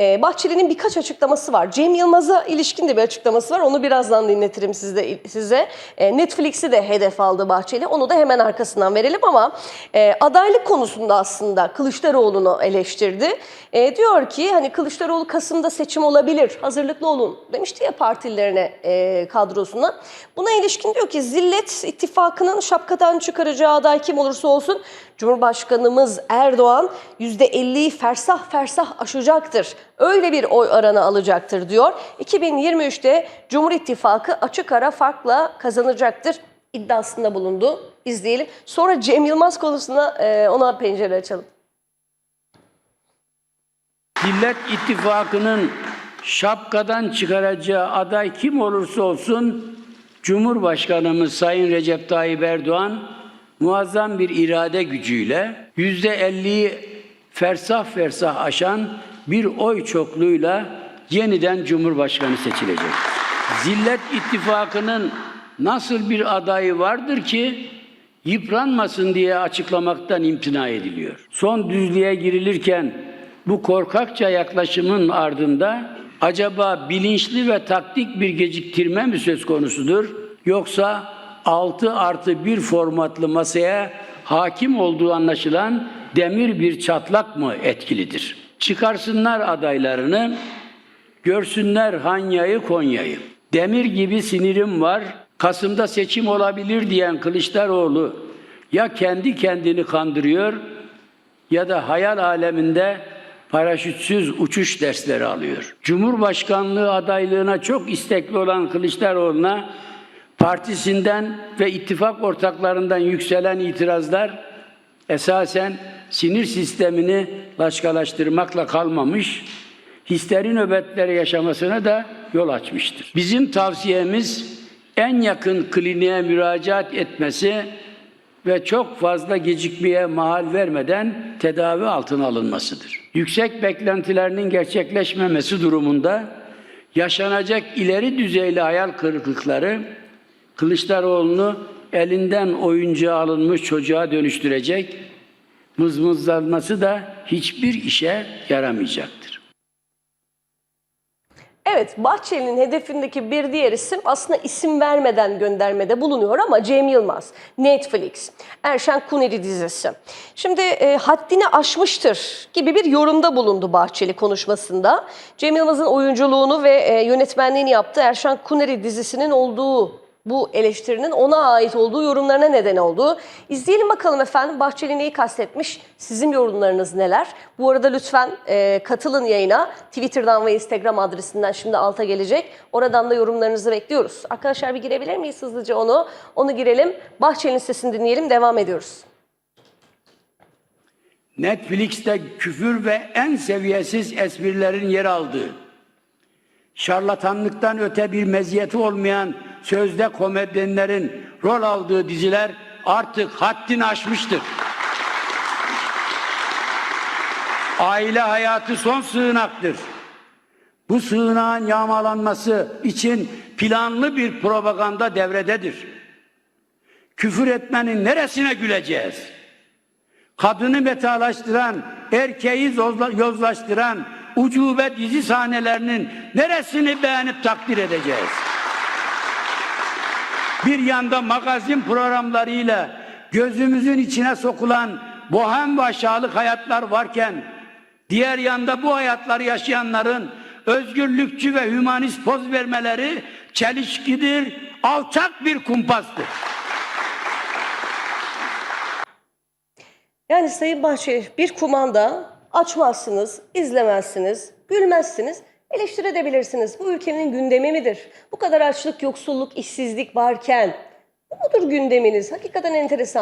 e, Bahçeli'nin birkaç açıklaması var. Cem Yılmaz'a ilişkin de bir açıklaması var. Onu birazdan dinletirim sizde, size. E, Netflix'i de hedef aldı Bahçeli. Onu da hemen arkasından verelim ama e, adaylık konusunda aslında Kılıçdaroğlu'nu eleştirdi. E, diyor ki hani Kılıçdaroğlu Kasım'da seçim olabilir. Hazırlıklı olun demişti ya partililerine e, kadrosuna. Buna ilişkin diyor ki Zillet ittifakının şapkadan çıkaracağı aday kim olursa olsun Cumhurbaşkanımız Erdoğan %50'yi fersah fersah aşacaktır. Öyle bir oy oranı alacaktır diyor. 2023'te Cumhur İttifakı açık ara farkla kazanacaktır iddiasında bulundu. İzleyelim. Sonra Cem Yılmaz konusuna e, ona pencere açalım. Millet İttifakı'nın şapkadan çıkaracağı aday kim olursa olsun Cumhurbaşkanımız Sayın Recep Tayyip Erdoğan muazzam bir irade gücüyle yüzde elliyi fersah fersah aşan bir oy çokluğuyla yeniden Cumhurbaşkanı seçilecek. Zillet İttifakı'nın nasıl bir adayı vardır ki yıpranmasın diye açıklamaktan imtina ediliyor. Son düzlüğe girilirken bu korkakça yaklaşımın ardında acaba bilinçli ve taktik bir geciktirme mi söz konusudur? Yoksa 6 artı 1 formatlı masaya hakim olduğu anlaşılan demir bir çatlak mı etkilidir? Çıkarsınlar adaylarını, görsünler Hanya'yı Konya'yı. Demir gibi sinirim var, Kasım'da seçim olabilir diyen Kılıçdaroğlu ya kendi kendini kandırıyor ya da hayal aleminde paraşütsüz uçuş dersleri alıyor. Cumhurbaşkanlığı adaylığına çok istekli olan Kılıçdaroğlu'na partisinden ve ittifak ortaklarından yükselen itirazlar esasen sinir sistemini başkalaştırmakla kalmamış, histeri nöbetleri yaşamasına da yol açmıştır. Bizim tavsiyemiz en yakın kliniğe müracaat etmesi ve çok fazla gecikmeye mahal vermeden tedavi altına alınmasıdır. Yüksek beklentilerinin gerçekleşmemesi durumunda yaşanacak ileri düzeyli hayal kırıklıkları Kılıçdaroğlu'nu elinden oyuncağı alınmış çocuğa dönüştürecek, mızmızlanması da hiçbir işe yaramayacaktır. Evet, Bahçeli'nin hedefindeki bir diğer isim aslında isim vermeden göndermede bulunuyor ama Cem Yılmaz, Netflix, Erşen Kuneri dizisi. Şimdi e, haddini aşmıştır gibi bir yorumda bulundu Bahçeli konuşmasında. Cem Yılmaz'ın oyunculuğunu ve e, yönetmenliğini yaptığı Erşen Kuneri dizisinin olduğu bu eleştirinin ona ait olduğu yorumlarına neden oldu. İzleyelim bakalım efendim Bahçeli neyi kastetmiş? Sizin yorumlarınız neler? Bu arada lütfen e, katılın yayına. Twitter'dan ve Instagram adresinden şimdi alta gelecek. Oradan da yorumlarınızı bekliyoruz. Arkadaşlar bir girebilir miyiz hızlıca onu? Onu girelim. Bahçeli'nin sesini dinleyelim. Devam ediyoruz. Netflix'te küfür ve en seviyesiz esprilerin yer aldığı, şarlatanlıktan öte bir meziyeti olmayan sözde komedyenlerin rol aldığı diziler artık haddini aşmıştır. Aile hayatı son sığınaktır. Bu sığınağın yağmalanması için planlı bir propaganda devrededir. Küfür etmenin neresine güleceğiz? Kadını metalaştıran, erkeği yozlaştıran ucube dizi sahnelerinin neresini beğenip takdir edeceğiz? Bir yanda magazin programlarıyla gözümüzün içine sokulan bohem ve aşağılık hayatlar varken diğer yanda bu hayatları yaşayanların özgürlükçü ve hümanist poz vermeleri çelişkidir, alçak bir kumpastır. Yani Sayın Bahçeli bir kumanda açmazsınız, izlemezsiniz, gülmezsiniz, eleştirebilirsiniz. Bu ülkenin gündemi midir? Bu kadar açlık, yoksulluk, işsizlik varken bu mudur gündeminiz? Hakikaten enteresan.